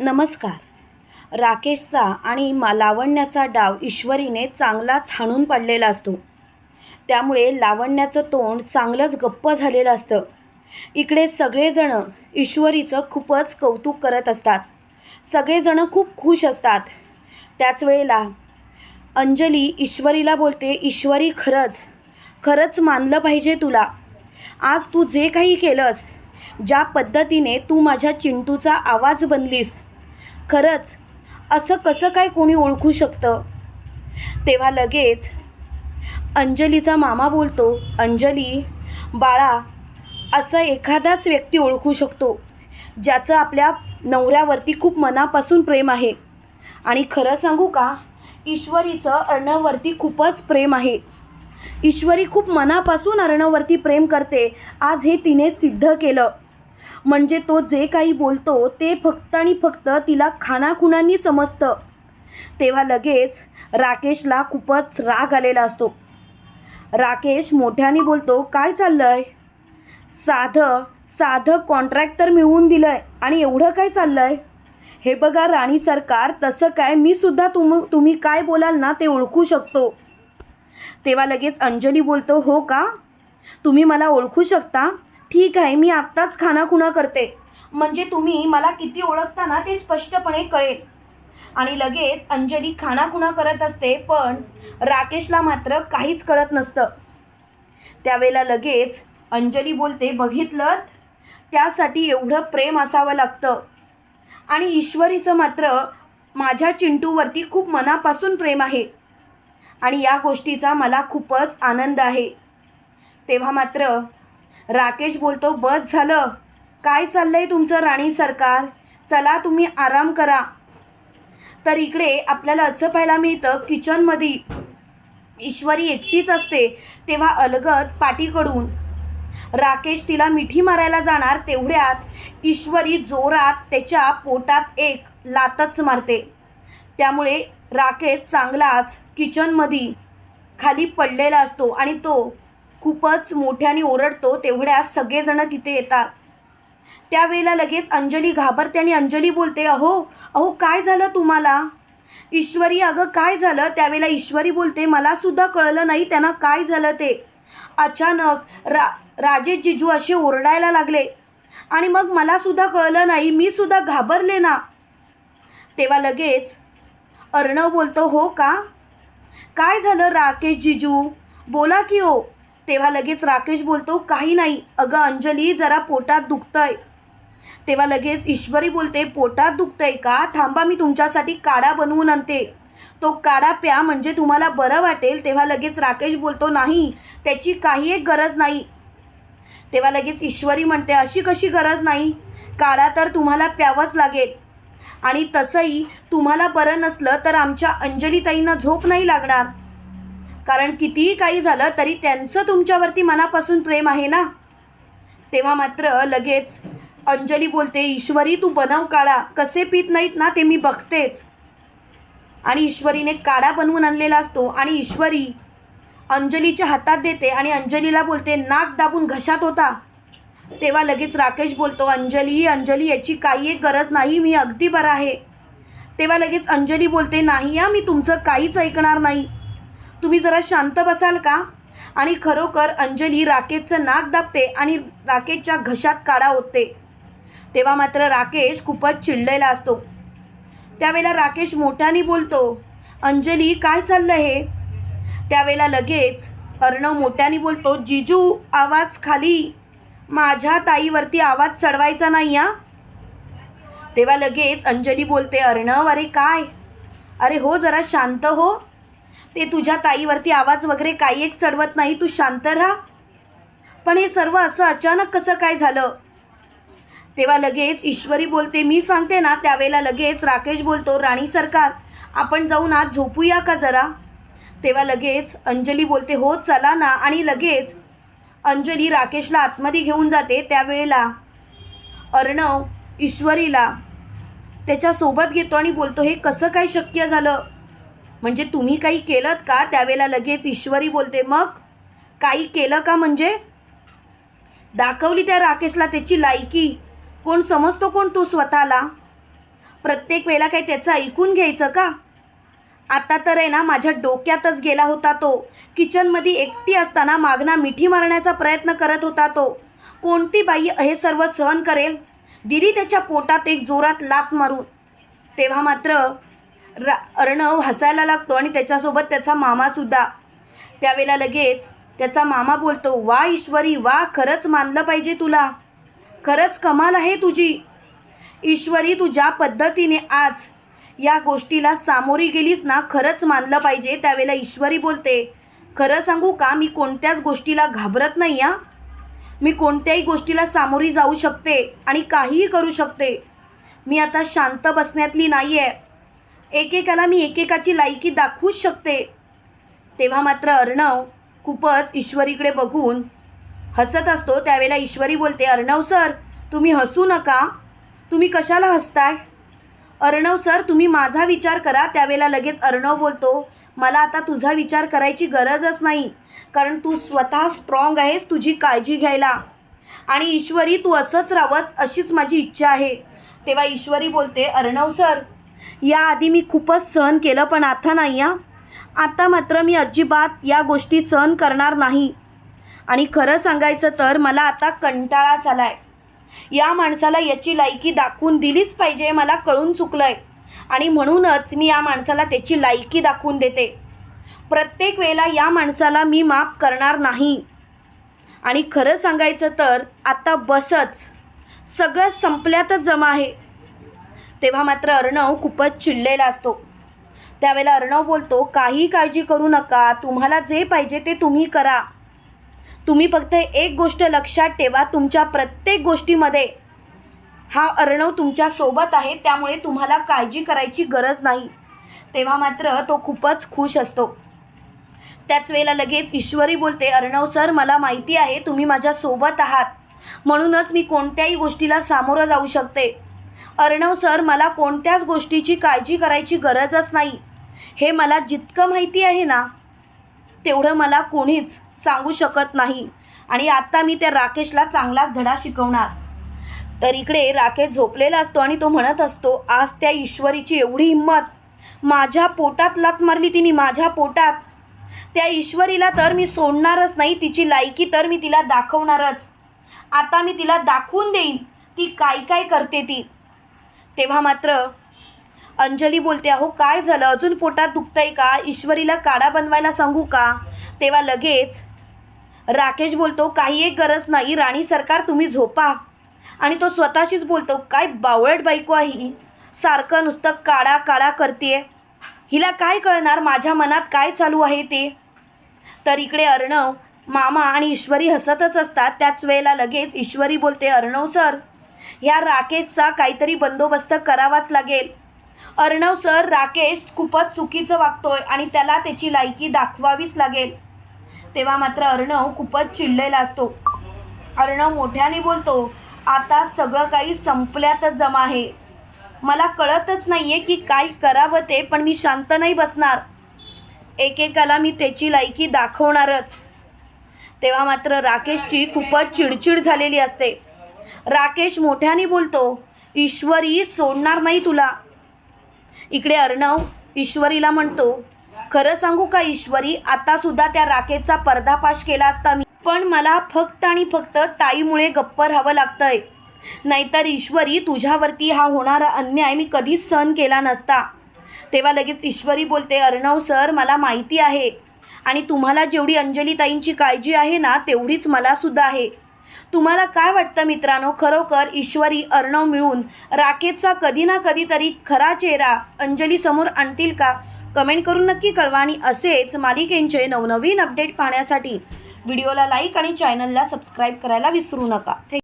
नमस्कार. राकेशचा आणि मा लावण्याचा डाव ईश्वरीने चांगलाच हाणून पाडलेला असतो. त्यामुळे लावण्याचं तोंड चांगलंच गप्प झालेलं असतं. इकडे सगळेजणं ईश्वरीचं खूपच कौतुक करत असतात. सगळेजणं खूप खुश असतात. त्याच वेळेला अंजली ईश्वरीला बोलते ईश्वरी खरंच. खरंच मानलं पाहिजे तुला. आज तू जे काही केलंस ज्या पद्धतीने तू माझ्या चिंटूचा आवाज बनलीस. खरंच असं कसं काय कोणी ओळखू शकतं? तेव्हा लगेच अंजलीचा मामा बोलतो अंजली बाळा असं एखादाच व्यक्ती ओळखू शकतो ज्याचं आपल्या नवऱ्यावरती खूप मनापासून प्रेम आहे. आणि खरं सांगू का? ईश्वरीचं अर्णववरती खूपच प्रेम आहे. ईश्वरी खूप मनापासून अर्णववरती प्रेम करते. आज हे तिने सिद्ध केलं. म्हणजे तो जे काही बोलतो ते फक्त आणि फक्त तिला खानाखुणांनी समजतं. तेव्हा लगेच राकेशला खूपच राग आलेला असतो. राकेश मोठ्याने बोलतो काय चाललं आहे साधं साधं कॉन्ट्रॅक्ट तर मिळवून दिलं आहे आणि एवढं काय चाललं आहे हे बघा राणी सरकार तसं काय मी सुद्धा तुम तुम्ही काय बोलाल ना ते ओळखू शकतो. तेव्हा लगेच अंजली बोलतो हो का? तुम्ही मला ओळखू शकता? ठीक आहे मी आत्ताच खानाखुणा करते. म्हणजे तुम्ही मला किती ओळखता ना ते स्पष्टपणे कळेल. आणि लगेच अंजली खानाखुणा करत असते पण राकेशला मात्र काहीच कळत नसतं. त्यावेळेला लगेच अंजली बोलते बघितलं? त्यासाठी एवढं प्रेम असावं लागतं. आणि ईश्वरीचं मात्र माझ्या चिंटूवरती खूप मनापासून प्रेम आहे. आणि या गोष्टीचा मला खूपच आनंद आहे. तेव्हा मात्र राकेश बोलतो बस झालं. काय चाललं आहे तुमचं राणी सरकार? चला तुम्ही आराम करा. तर इकडे आपल्याला असं पाहायला मिळतं किचनमध्ये ईश्वरी एकटीच असते तेव्हा अलगद पाठीकडून राकेश तिला मिठी मारायला जाणार तेवढ्यात ईश्वरी जोरात त्याच्या पोटात एक लातच मारते. त्यामुळे राकेश चांगलाच किचनमध्ये खाली पडलेला असतो आणि तो खूपच मोठ्याने ओरडतो तेवढ्या सगळेजण तिथे येतात. त्यावेळेला लगेच अंजली घाबरते आणि अंजली बोलते अहो अहो काय झालं तुम्हाला? ईश्वरी अगं काय झालं? त्यावेळेला ईश्वरी बोलते मलासुद्धा कळलं नाही त्यांना काय झालं ते. अचानक रा राजेश जिजू असे ओरडायला लागले आणि मग मलासुद्धा कळलं नाही मी सुद्धा घाबरले ना? तेव्हा लगेच अर्णव बोलतो हो का? काय झालं राकेश जिजू? बोला की हो. तेव्हा लगेच राकेश बोलतो काही नाही. अगं अंजली जरा पोटात दुखतंय. तेव्हा लगेच ईश्वरी बोलते पोटात दुखतंय का? थांबा मी तुमच्यासाठी काढा बनवून आणते. तो काढा प्या म्हणजे तुम्हाला बरं वाटेल. तेव्हा लगेच राकेश बोलतो नाही त्याची काही एक गरज नाही. तेव्हा लगेच ईश्वरी म्हणते अशी कशी गरज नाही? काढा तर तुम्हाला प्यावंच लागेल. आणि तसंही तुम्हाला बरं नसलं तर आमच्या अंजलीताईंना झोप नाही लागणार. कारण कितीही काही झालं तरी त्यांचं तुमच्यावरती मनापासून प्रेम आहे ना? तेव्हा मात्र लगेच अंजली बोलते ईश्वरी तू बनव काळा. कसे पीत नाहीत ना ते मी बघतेच. आणि ईश्वरीने काढा बनवून आणलेला असतो आणि ईश्वरी अंजलीच्या हातात देते आणि अंजलीला बोलते नाक दाबून घशात होता. तेव्हा लगेच राकेश बोलतो अंजली अंजली याची काही एक गरज नाही मी अगदी बरं आहे. तेव्हा लगेच अंजली बोलते नाही या मी तुमचं काहीच ऐकणार नाही. तुम्ही जरा शांत बसाल का? आणि खरोखर अंजली राकेशचं नाक दाबते आणि राकेशच्या घशात काढा होते तेव्हा मात्र राकेश खूपच चिडलेला असतो. त्यावेळेला राकेश मोठ्याने बोलतो अंजली काय चाललं हे? त्यावेळेला लगेच अर्णव मोठ्याने बोलतो जिजू आवाज खाली. माझ्या ताईवरती आवाज चढवायचा नाही हा तेव्हा लगेच अंजली बोलते अर्णव अरे काय? अरे हो जरा शांत हो. ते तुझ्या ताईवरती आवाज वगैरे काही एक चढवत नाही तू शांत राहा. पण हे सर्व असं अचानक कसं काय झालं? तेव्हा लगेच ईश्वरी बोलते मी सांगते ना त्यावेळेला लगेच राकेश बोलतो राणी सरकार आपण जाऊन आज झोपूया का जरा? तेव्हा लगेच अंजली बोलते हो चला ना. आणि लगेच अंजली राकेशला आतमध्ये घेऊन जाते त्यावेळेला अर्णव ईश्वरीला त्याच्यासोबत घेतो आणि बोलतो हे कसं काय शक्य झालं? म्हणजे तुम्ही काही केलं का? त्यावेळेला लगेच ईश्वरी बोलते मग काही केलं का म्हणजे? दाखवली त्या राकेशला त्याची लायकी. कोण समजतो कोण तो स्वतःला? प्रत्येक वेळेला काही त्याचं ऐकून घ्यायचं का? आता तर आहे ना माझ्या डोक्यातच गेला होता तो. किचनमध्ये एकटी असताना मागना मिठी मारण्याचा प्रयत्न करत होता तो. कोणती बाई हे सर्व सहन करेल? दिली त्याच्या पोटात एक जोरात लात मारून. तेव्हा मात्र रा अर्णव हसायला लागतो आणि त्याच्यासोबत त्याचा मामासुद्धा त्यावेळेला लगेच त्याचा मामा बोलतो वा ईश्वरी वा खरंच मानलं पाहिजे तुला. खरंच कमाल आहे तुझी. ईश्वरी तू ज्या पद्धतीने आज या गोष्टीला सामोरी गेलीस ना खरंच मानलं पाहिजे. त्यावेळेला ईश्वरी बोलते खरं सांगू का मी कोणत्याच गोष्टीला घाबरत नाही या मी कोणत्याही गोष्टीला सामोरी जाऊ शकते आणि काहीही करू शकते. मी आता शांत बसण्यातली नाही आहे एकेकाला मी एकेकाची लायकी दाखवूच शकते. तेव्हा मात्र अर्णव खूपच ईश्वरीकडे बघून हसत असतो. त्यावेळेला ईश्वरी बोलते अर्णव सर तुम्ही हसू नका. तुम्ही कशाला हसताय? अर्णव सर तुम्ही माझा विचार करा. त्यावेळेला लगेच अर्णव बोलतो मला आता तुझा विचार करायची गरजच नाही कारण तू स्वतः स्ट्रॉंग आहेस तुझी काळजी घ्यायला. आणि ईश्वरी तू असंच राहावंच अशीच माझी इच्छा आहे. तेव्हा ईश्वरी बोलते अर्णव सर याआधी मी खूपच सहन केलं पण आता नाही या आता मात्र मी अजिबात या गोष्टी सहन करणार नाही. आणि खरं सांगायचं तर मला आता कंटाळाच आला आहे या माणसाला याची लायकी दाखवून दिलीच पाहिजे मला कळून चुकलं आहे आणि म्हणूनच मी या माणसाला त्याची लायकी दाखवून देते. प्रत्येक वेळेला या माणसाला मी माफ करणार नाही. आणि खरं सांगायचं तर आता बसच सगळं संपल्यातच जमा आहे. तेव्हा मात्र अर्णव खूपच चिडलेला असतो. त्यावेळेला अर्णव बोलतो काही काळजी करू नका तुम्हाला जे पाहिजे ते तुम्ही करा. तुम्ही फक्त एक गोष्ट लक्षात ठेवा तुमच्या प्रत्येक गोष्टीमध्ये हा अर्णव तुमच्यासोबत आहे त्यामुळे तुम्हाला काळजी करायची गरज नाही. तेव्हा मात्र तो खूपच खुश असतो. त्याच वेळेला लगेच ईश्वरी बोलते अर्णव सर मला माहिती आहे तुम्ही माझ्यासोबत आहात. म्हणूनच मी कोणत्याही गोष्टीला सामोरं जाऊ शकते. अर्णव सर मला कोणत्याच गोष्टीची काळजी करायची गरजच नाही. हे मला जितकं माहिती आहे ना तेवढं मला कोणीच सांगू शकत नाही. आणि आत्ता मी त्या राकेशला चांगलाच धडा शिकवणार. तर इकडे राकेश झोपलेला असतो आणि तो म्हणत असतो आज त्या ईश्वरीची एवढी हिंमत. माझ्या पोटात लात मारली तिने माझ्या पोटात. त्या ईश्वरीला तर मी सोडणारच नाही तिची लायकी तर मी तिला दाखवणारच. आता मी तिला दाखवून देईन. ती काय काय करते ती? तेव्हा मात्र अंजली बोलते अहो काय झालं? अजून पोटात दुखतंय का? ईश्वरीला काढा बनवायला सांगू का? तेव्हा लगेच राकेश बोलतो काही एक गरज नाही राणी सरकार तुम्ही झोपा. आणि तो स्वतःशीच बोलतो काय बावळट बायको आहे ही. सारखं नुसतं काळा काळा करते हिला काय कळणार? माझ्या मनात काय चालू आहे ते? तर इकडे अर्णव मामा आणि ईश्वरी हसतच असतात. त्याच वेळेला लगेच ईश्वरी बोलते अर्णव सर ह्या राकेशचा काहीतरी बंदोबस्त करावाच लागेल. अर्णव सर राकेश खूपच चुकीचं वागतोय आणि त्याला त्याची लायकी दाखवावीच लागेल. तेव्हा मात्र अर्णव खूपच चिडलेला असतो. अर्णव मोठ्याने बोलतो आता सगळं काही संपल्यातच जमा आहे. मला कळतच नाही आहे की काय करावं ते पण मी शांत नाही बसणार. एकेकाला मी त्याची लायकी दाखवणारच. तेव्हा मात्र राकेशची खूपच चिडचिड झालेली असते. राकेश मोठ्याने बोलतो ईश्वरी सोडणार नाही तुला. इकडे अर्णव ईश्वरीला म्हणतो खरं सांगू का ईश्वरी आता सुद्धा त्या राकेशचा पर्दाफाश केला असता मी. पण मला फक्त आणि फक्त ताईमुळे गप्प राहावं लागतंय. नाहीतर ईश्वरी तुझ्यावरती हा होणारा अन्याय मी कधीच सहन केला नसता. तेव्हा लगेच ईश्वरी बोलते अर्णव सर मला माहिती आहे. आणि तुम्हाला जेवढी अंजली ताईंची काळजी आहे ना तेवढीच मला सुद्धा आहे. तुम्हाला काय वाटतं मित्रांनो? खरोखर ईश्वरी अर्णव मिळून राकेशचा कधी ना कधीतरी खरा चेहरा अंजलीसमोर आणतील का? कमेंट करून नक्की कळवा आणि असेच मालिकेंचे नवनवीन अपडेट पाहण्यासाठी व्हिडिओला लाईक आणि चॅनलला सबस्क्राईब करायला विसरू नका. थँक्यू